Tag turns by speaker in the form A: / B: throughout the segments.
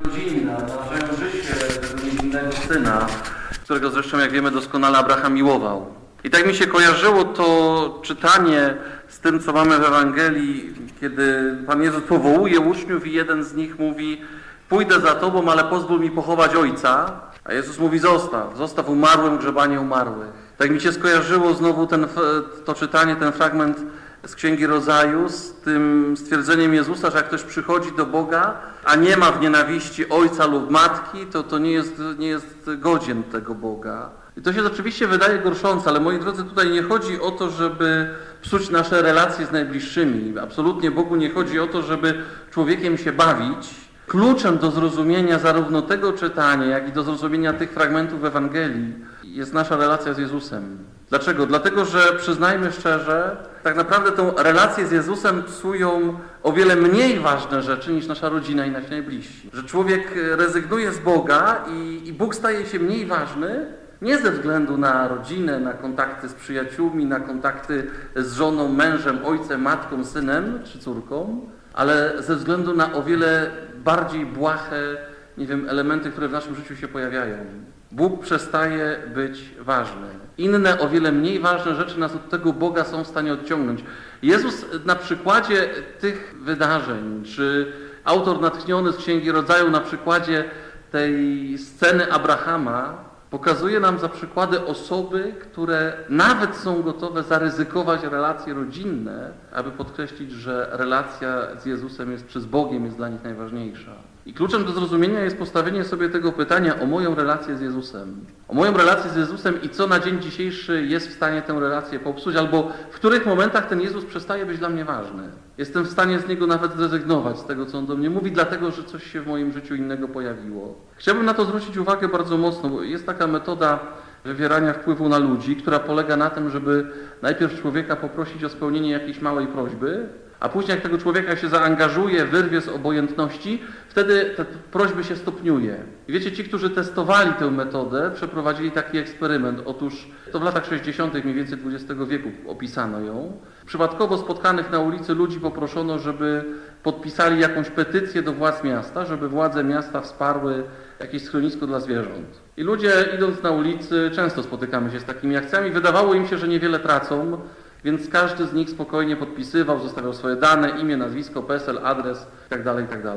A: rodzinna, narażają życie tego niewinnego syna, którego zresztą, jak wiemy, doskonale Abraham miłował. I tak mi się kojarzyło to czytanie z tym, co mamy w Ewangelii, kiedy Pan Jezus powołuje uczniów i jeden z nich mówi pójdę za Tobą, ale pozwól mi pochować Ojca. A Jezus mówi zostaw, zostaw umarłym grzebanie umarłych. Tak mi się skojarzyło znowu ten, to czytanie, ten fragment z Księgi Rodzaju z tym stwierdzeniem Jezusa, że jak ktoś przychodzi do Boga, a nie ma w nienawiści ojca lub matki, to, to nie, jest, nie jest godzien tego Boga. I to się oczywiście wydaje gorszące, ale moi drodzy, tutaj nie chodzi o to, żeby psuć nasze relacje z najbliższymi. Absolutnie Bogu nie chodzi o to, żeby człowiekiem się bawić. Kluczem do zrozumienia zarówno tego czytania, jak i do zrozumienia tych fragmentów Ewangelii jest nasza relacja z Jezusem. Dlaczego? Dlatego, że przyznajmy szczerze, tak naprawdę tą relację z Jezusem psują o wiele mniej ważne rzeczy niż nasza rodzina i nasi najbliżsi. Że człowiek rezygnuje z Boga i, i Bóg staje się mniej ważny, nie ze względu na rodzinę, na kontakty z przyjaciółmi, na kontakty z żoną, mężem, ojcem, matką, synem czy córką, ale ze względu na o wiele bardziej błahe, nie wiem, elementy, które w naszym życiu się pojawiają. Bóg przestaje być ważny. Inne, o wiele mniej ważne rzeczy nas od tego Boga są w stanie odciągnąć. Jezus na przykładzie tych wydarzeń, czy autor natchniony z Księgi Rodzaju na przykładzie tej sceny Abrahama, pokazuje nam za przykłady osoby, które nawet są gotowe zaryzykować relacje rodzinne, aby podkreślić, że relacja z Jezusem jest przez Bogiem jest dla nich najważniejsza. I kluczem do zrozumienia jest postawienie sobie tego pytania o moją relację z Jezusem. O moją relację z Jezusem i co na dzień dzisiejszy jest w stanie tę relację popsuć, albo w których momentach ten Jezus przestaje być dla mnie ważny. Jestem w stanie z Niego nawet zrezygnować, z tego, co On do mnie mówi, dlatego, że coś się w moim życiu innego pojawiło. Chciałbym na to zwrócić uwagę bardzo mocno, bo jest taka metoda wywierania wpływu na ludzi, która polega na tym, żeby najpierw człowieka poprosić o spełnienie jakiejś małej prośby, a później jak tego człowieka się zaangażuje, wyrwie z obojętności, wtedy te prośby się stopniuje. I wiecie, ci, którzy testowali tę metodę, przeprowadzili taki eksperyment. Otóż to w latach 60. mniej więcej XX wieku opisano ją. Przypadkowo spotkanych na ulicy ludzi poproszono, żeby podpisali jakąś petycję do władz miasta, żeby władze miasta wsparły jakieś schronisko dla zwierząt. I ludzie idąc na ulicy, często spotykamy się z takimi akcjami, wydawało im się, że niewiele tracą, więc każdy z nich spokojnie podpisywał, zostawiał swoje dane, imię, nazwisko, PESEL, adres itd., itd.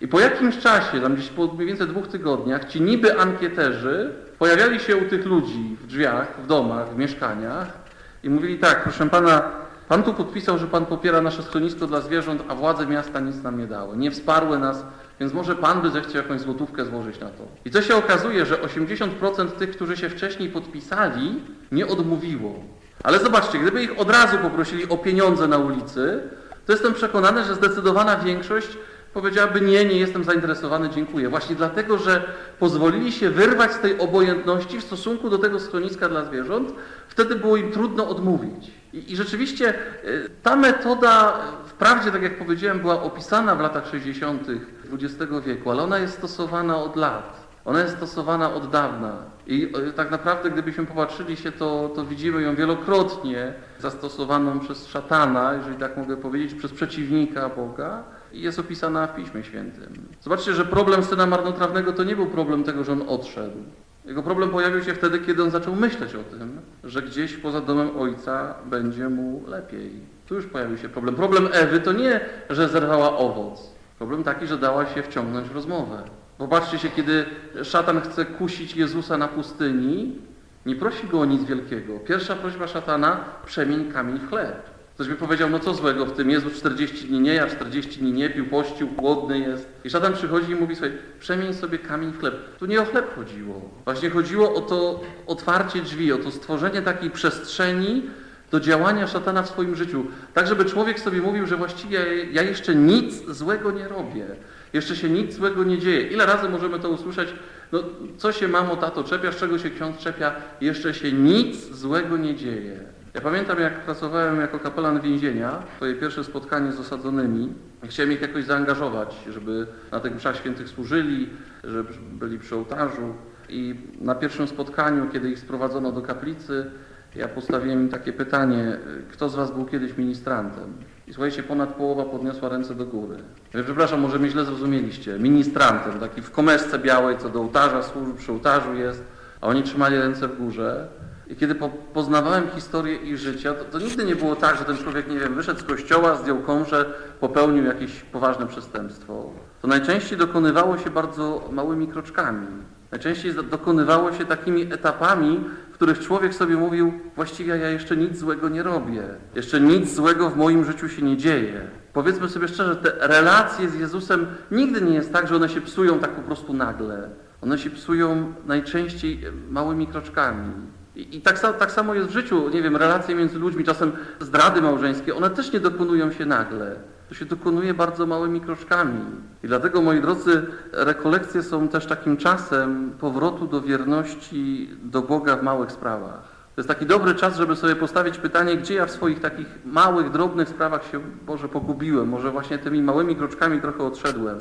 A: I po jakimś czasie, tam gdzieś po mniej więcej dwóch tygodniach, ci niby ankieterzy pojawiali się u tych ludzi w drzwiach, w domach, w mieszkaniach i mówili tak, proszę pana, pan tu podpisał, że pan popiera nasze schronisko dla zwierząt, a władze miasta nic nam nie dały, nie wsparły nas, więc może pan by zechciał jakąś złotówkę złożyć na to. I co się okazuje, że 80% tych, którzy się wcześniej podpisali, nie odmówiło. Ale zobaczcie, gdyby ich od razu poprosili o pieniądze na ulicy, to jestem przekonany, że zdecydowana większość powiedziałaby nie, nie jestem zainteresowany, dziękuję. Właśnie dlatego, że pozwolili się wyrwać z tej obojętności w stosunku do tego schroniska dla zwierząt, wtedy było im trudno odmówić. I, i rzeczywiście y, ta metoda, wprawdzie, tak jak powiedziałem, była opisana w latach 60. XX wieku, ale ona jest stosowana od lat. Ona jest stosowana od dawna i e, tak naprawdę gdybyśmy popatrzyli się, to, to widzimy ją wielokrotnie zastosowaną przez szatana, jeżeli tak mogę powiedzieć, przez przeciwnika Boga i jest opisana w Piśmie Świętym. Zobaczcie, że problem syna marnotrawnego to nie był problem tego, że on odszedł. Jego problem pojawił się wtedy, kiedy on zaczął myśleć o tym, że gdzieś poza domem ojca będzie mu lepiej. Tu już pojawił się problem. Problem Ewy to nie, że zerwała owoc. Problem taki, że dała się wciągnąć w rozmowę. Popatrzcie się, kiedy szatan chce kusić Jezusa na pustyni, nie prosi go o nic wielkiego. Pierwsza prośba szatana, przemień kamień w chleb. Ktoś by powiedział, no co złego w tym, Jezus 40 dni nie ja 40 dni nie pił, pościł, głodny jest. I szatan przychodzi i mówi sobie, przemień sobie kamień w chleb. Tu nie o chleb chodziło. Właśnie chodziło o to otwarcie drzwi, o to stworzenie takiej przestrzeni do działania szatana w swoim życiu. Tak, żeby człowiek sobie mówił, że właściwie ja jeszcze nic złego nie robię. Jeszcze się nic złego nie dzieje. Ile razy możemy to usłyszeć? No, co się mamo, tato czepia, z czego się ksiądz czepia? Jeszcze się nic złego nie dzieje. Ja pamiętam, jak pracowałem jako kapelan więzienia, swoje pierwsze spotkanie z osadzonymi. Chciałem ich jakoś zaangażować, żeby na tych mszach świętych służyli, żeby byli przy ołtarzu. I na pierwszym spotkaniu, kiedy ich sprowadzono do kaplicy, ja postawiłem im takie pytanie, kto z Was był kiedyś ministrantem? I słuchajcie, ponad połowa podniosła ręce do góry. Przepraszam, może mnie źle zrozumieliście. Ministrantem, taki w komesce białej, co do ołtarza służy, przy ołtarzu jest, a oni trzymali ręce w górze. I kiedy po, poznawałem historię ich życia, to, to, nigdy nie było tak, że ten człowiek, nie wiem, wyszedł z kościoła, zdjął komrze, popełnił jakieś poważne przestępstwo. To najczęściej dokonywało się bardzo małymi kroczkami. Najczęściej dokonywało się takimi etapami, w których człowiek sobie mówił, właściwie ja jeszcze nic złego nie robię. Jeszcze nic złego w moim życiu się nie dzieje. Powiedzmy sobie szczerze, te relacje z Jezusem nigdy nie jest tak, że one się psują tak po prostu nagle. One się psują najczęściej małymi kroczkami. I, I, tak, tak, samo jest w życiu, nie wiem, relacje między ludźmi, czasem zdrady małżeńskie, one też nie dokonują się nagle. To się dokonuje bardzo małymi kroczkami. I dlatego, moi drodzy, rekolekcje są też takim czasem powrotu do wierności do Boga w małych sprawach. To jest taki dobry czas, żeby sobie postawić pytanie, gdzie ja w swoich takich małych, drobnych sprawach się Boże pogubiłem. Może właśnie tymi małymi kroczkami trochę odszedłem.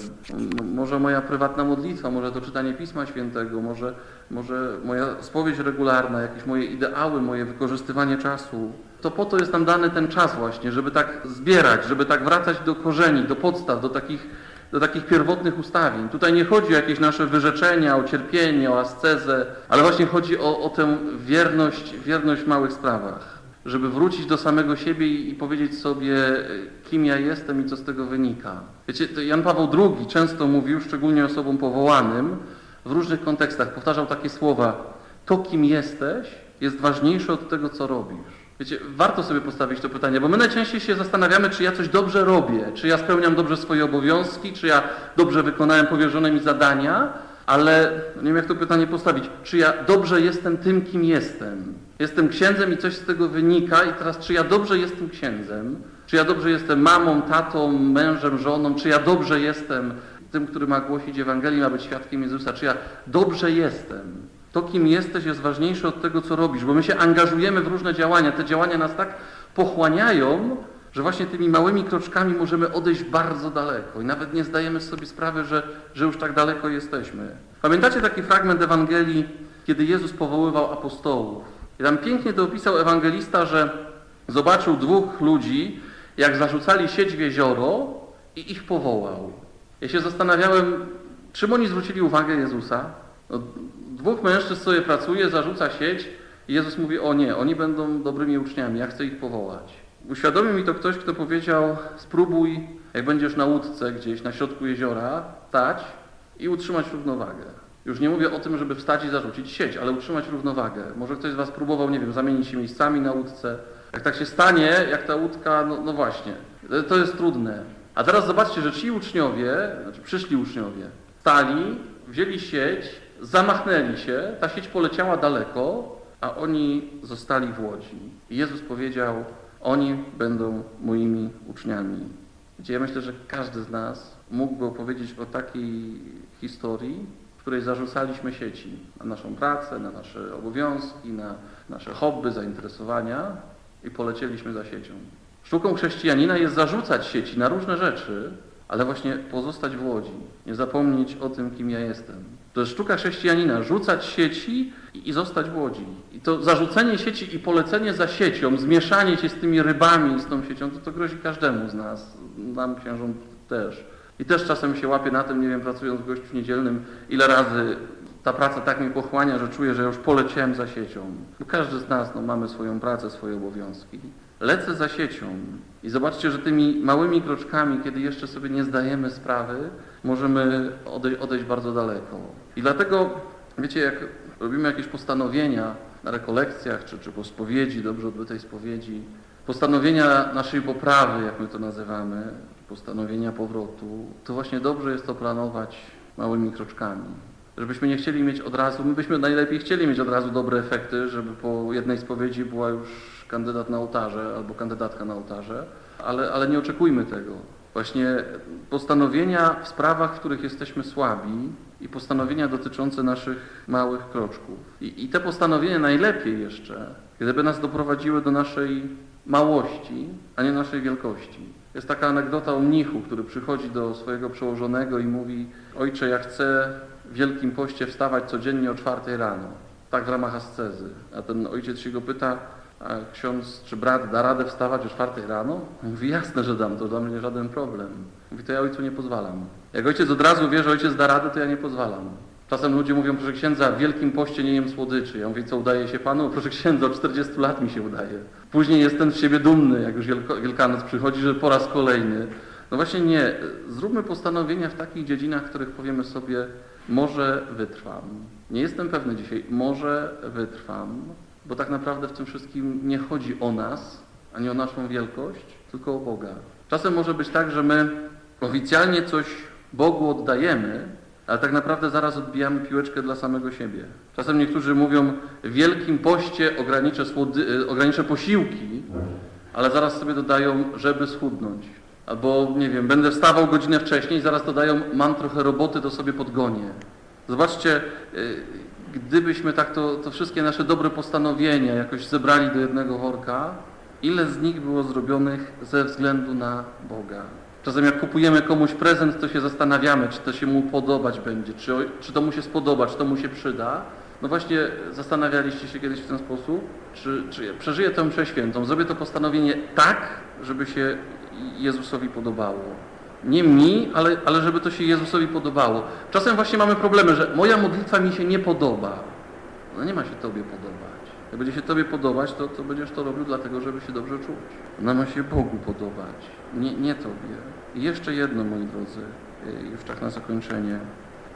A: Może moja prywatna modlitwa, może to czytanie Pisma Świętego, może, może moja spowiedź regularna, jakieś moje ideały, moje wykorzystywanie czasu. To po to jest nam dany ten czas właśnie, żeby tak zbierać, żeby tak wracać do korzeni, do podstaw, do takich do takich pierwotnych ustawień. Tutaj nie chodzi o jakieś nasze wyrzeczenia, o cierpienie, o ascezę, ale właśnie chodzi o, o tę wierność, wierność w małych sprawach. Żeby wrócić do samego siebie i, i powiedzieć sobie, kim ja jestem i co z tego wynika. Wiecie, Jan Paweł II często mówił, szczególnie osobom powołanym, w różnych kontekstach, powtarzał takie słowa, to kim jesteś jest ważniejsze od tego, co robisz. Wiecie, warto sobie postawić to pytanie, bo my najczęściej się zastanawiamy, czy ja coś dobrze robię, czy ja spełniam dobrze swoje obowiązki, czy ja dobrze wykonałem powierzone mi zadania, ale nie wiem jak to pytanie postawić, czy ja dobrze jestem tym, kim jestem. Jestem księdzem i coś z tego wynika i teraz czy ja dobrze jestem księdzem, czy ja dobrze jestem mamą, tatą, mężem, żoną, czy ja dobrze jestem tym, który ma głosić Ewangelię, ma być świadkiem Jezusa, czy ja dobrze jestem. To, kim jesteś, jest ważniejsze od tego, co robisz, bo my się angażujemy w różne działania. Te działania nas tak pochłaniają, że właśnie tymi małymi kroczkami możemy odejść bardzo daleko i nawet nie zdajemy sobie sprawy, że, że już tak daleko jesteśmy. Pamiętacie taki fragment Ewangelii, kiedy Jezus powoływał apostołów? I tam pięknie to opisał ewangelista, że zobaczył dwóch ludzi, jak zarzucali sieć w jezioro i ich powołał. Ja się zastanawiałem, czym oni zwrócili uwagę Jezusa? No, dwóch mężczyzn sobie pracuje, zarzuca sieć i Jezus mówi, o nie, oni będą dobrymi uczniami, ja chcę ich powołać. Uświadomił mi to ktoś, kto powiedział, spróbuj, jak będziesz na łódce gdzieś na środku jeziora, stać i utrzymać równowagę. Już nie mówię o tym, żeby wstać i zarzucić sieć, ale utrzymać równowagę. Może ktoś z Was próbował, nie wiem, zamienić się miejscami na łódce. Jak tak się stanie, jak ta łódka, no, no właśnie, to jest trudne. A teraz zobaczcie, że ci uczniowie, znaczy przyszli uczniowie, stali, wzięli sieć, zamachnęli się, ta sieć poleciała daleko, a oni zostali w łodzi. I Jezus powiedział, oni będą moimi uczniami. Wiecie, ja myślę, że każdy z nas mógłby opowiedzieć o takiej historii, w której zarzucaliśmy sieci na naszą pracę, na nasze obowiązki, na nasze hobby, zainteresowania i polecieliśmy za siecią. Sztuką chrześcijanina jest zarzucać sieci na różne rzeczy, ale właśnie pozostać w łodzi, nie zapomnieć o tym, kim ja jestem. To jest sztuka chrześcijanina, rzucać sieci i, zostać w łodzi. I to zarzucenie sieci i polecenie za siecią, zmieszanie się z tymi rybami z tą siecią, to, to grozi każdemu z nas, nam księżom też. I też czasem się łapię na tym, nie wiem, pracując w gościu niedzielnym, ile razy ta praca tak mnie pochłania, że czuję, że już poleciałem za siecią. Bo każdy z nas no, mamy swoją pracę, swoje obowiązki. Lecę za siecią i zobaczcie, że tymi małymi kroczkami, kiedy jeszcze sobie nie zdajemy sprawy, możemy odejść, odejść bardzo daleko. I dlatego, wiecie, jak robimy jakieś postanowienia na rekolekcjach, czy, czy po spowiedzi, dobrze odbytej spowiedzi, postanowienia naszej poprawy, jak my to nazywamy, postanowienia powrotu, to właśnie dobrze jest to planować małymi kroczkami. Żebyśmy nie chcieli mieć od razu, my byśmy najlepiej chcieli mieć od razu dobre efekty, żeby po jednej spowiedzi była już kandydat na ołtarze albo kandydatka na ołtarze, ale, ale nie oczekujmy tego. Właśnie postanowienia w sprawach, w których jesteśmy słabi i postanowienia dotyczące naszych małych kroczków. I, i te postanowienia najlepiej jeszcze, gdyby nas doprowadziły do naszej małości, a nie naszej wielkości. Jest taka anegdota o mnichu, który przychodzi do swojego przełożonego i mówi Ojcze, ja chcę w Wielkim Poście wstawać codziennie o czwartej rano. Tak w ramach ascezy. A ten ojciec się go pyta, a ksiądz czy brat da radę wstawać o czwartej rano? Mówi, jasne, że dam, to dla mnie żaden problem. Mówi, to ja ojcu nie pozwalam. Jak ojciec od razu wie, że ojciec da radę, to ja nie pozwalam. Czasem ludzie mówią, proszę księdza, w wielkim poście nie jem słodyczy. Ja mówię, co udaje się panu? Proszę księdza, od 40 lat mi się udaje. Później jestem z siebie dumny, jak już Wielkanoc przychodzi, że po raz kolejny. No właśnie nie. Zróbmy postanowienia w takich dziedzinach, w których powiemy sobie, może wytrwam. Nie jestem pewny dzisiaj, może wytrwam, bo tak naprawdę w tym wszystkim nie chodzi o nas, ani o naszą wielkość, tylko o Boga. Czasem może być tak, że my oficjalnie coś Bogu oddajemy, ale tak naprawdę zaraz odbijamy piłeczkę dla samego siebie. Czasem niektórzy mówią, w wielkim poście ograniczę, słody, y, ograniczę posiłki, ale zaraz sobie dodają, żeby schudnąć. Albo, nie wiem, będę wstawał godzinę wcześniej, zaraz dodają, mam trochę roboty, to sobie podgonię. Zobaczcie, y, gdybyśmy tak to, to wszystkie nasze dobre postanowienia jakoś zebrali do jednego worka, ile z nich było zrobionych ze względu na Boga. Czasem jak kupujemy komuś prezent, to się zastanawiamy, czy to się mu podobać będzie, czy, czy to mu się spodoba, czy to mu się przyda. No właśnie zastanawialiście się kiedyś w ten sposób, czy, czy przeżyję tę mszę świętą, zrobię to postanowienie tak, żeby się Jezusowi podobało. Nie mi, ale, ale żeby to się Jezusowi podobało. Czasem właśnie mamy problemy, że moja modlitwa mi się nie podoba. No nie ma się Tobie podobać. Jak będzie się Tobie podobać, to, to będziesz to robił dlatego, żeby się dobrze czuć. Ona ma się Bogu podobać, nie, nie Tobie. I jeszcze jedno, moi drodzy, y, już tak na zakończenie.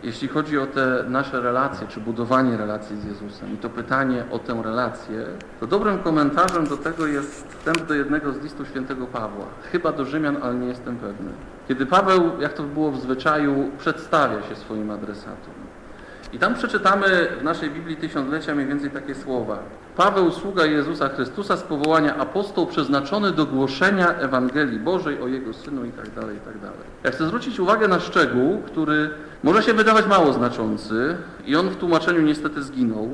A: Jeśli chodzi o te nasze relacje, czy budowanie relacji z Jezusem i to pytanie o tę relację, to dobrym komentarzem do tego jest wstęp do jednego z listów świętego Pawła. Chyba do Rzymian, ale nie jestem pewny. Kiedy Paweł, jak to było w zwyczaju, przedstawia się swoim adresatom. I tam przeczytamy w naszej Biblii Tysiąclecia mniej więcej takie słowa. Paweł, sługa Jezusa Chrystusa z powołania apostoł przeznaczony do głoszenia Ewangelii Bożej o Jego Synu i tak dalej, i tak dalej. Ja chcę zwrócić uwagę na szczegół, który może się wydawać mało znaczący i on w tłumaczeniu niestety zginął.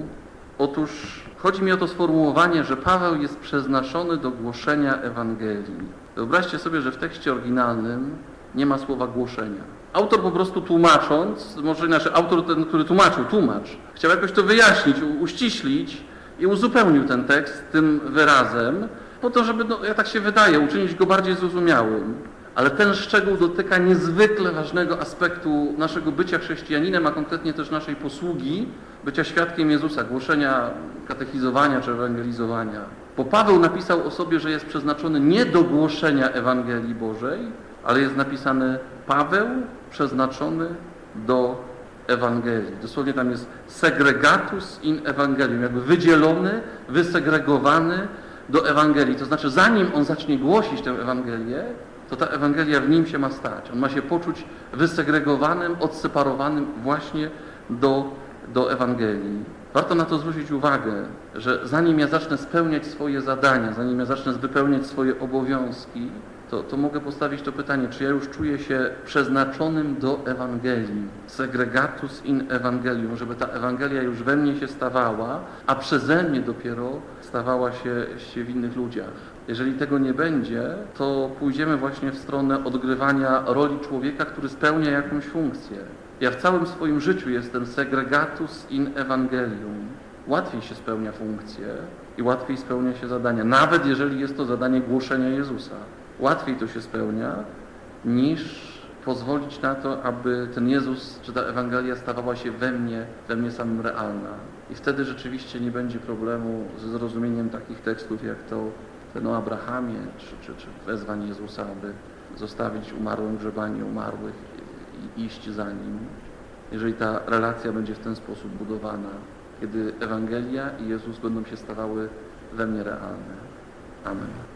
A: Otóż chodzi mi o to sformułowanie, że Paweł jest przeznaczony do głoszenia Ewangelii. Wyobraźcie sobie, że w tekście oryginalnym nie ma słowa głoszenia. Autor po prostu tłumacząc, może inaczej, autor ten, który tłumaczył, tłumacz, chciał jakoś to wyjaśnić, uściślić i uzupełnił ten tekst tym wyrazem, po to, żeby, no, jak tak się wydaje, uczynić go bardziej zrozumiałym. Ale ten szczegół dotyka niezwykle ważnego aspektu naszego bycia chrześcijaninem, a konkretnie też naszej posługi, bycia świadkiem Jezusa, głoszenia, katechizowania czy ewangelizowania. Bo Paweł napisał o sobie, że jest przeznaczony nie do głoszenia Ewangelii Bożej, ale jest napisane Paweł przeznaczony do Ewangelii. Dosłownie tam jest segregatus in Evangelium, jakby wydzielony, wysegregowany do Ewangelii. To znaczy, zanim on zacznie głosić tę Ewangelię, to ta Ewangelia w nim się ma stać. On ma się poczuć wysegregowanym, odseparowanym właśnie do, do Ewangelii. Warto na to zwrócić uwagę, że zanim ja zacznę spełniać swoje zadania, zanim ja zacznę wypełniać swoje obowiązki, to, to mogę postawić to pytanie, czy ja już czuję się przeznaczonym do Ewangelii, segregatus in Evangelium, żeby ta Ewangelia już we mnie się stawała, a przeze mnie dopiero stawała się, się w innych ludziach. Jeżeli tego nie będzie, to pójdziemy właśnie w stronę odgrywania roli człowieka, który spełnia jakąś funkcję. Ja w całym swoim życiu jestem segregatus in Evangelium. Łatwiej się spełnia funkcję i łatwiej spełnia się zadania, nawet jeżeli jest to zadanie głoszenia Jezusa. Łatwiej to się spełnia, niż pozwolić na to, aby ten Jezus, czy ta Ewangelia stawała się we mnie, we mnie samym realna. I wtedy rzeczywiście nie będzie problemu ze zrozumieniem takich tekstów, jak to ten o Abrahamie, czy, czy, czy wezwań Jezusa, aby zostawić umarłym grzebanie umarłych i iść za Nim. Jeżeli ta relacja będzie w ten sposób budowana, kiedy Ewangelia i Jezus będą się stawały we mnie realne. Amen.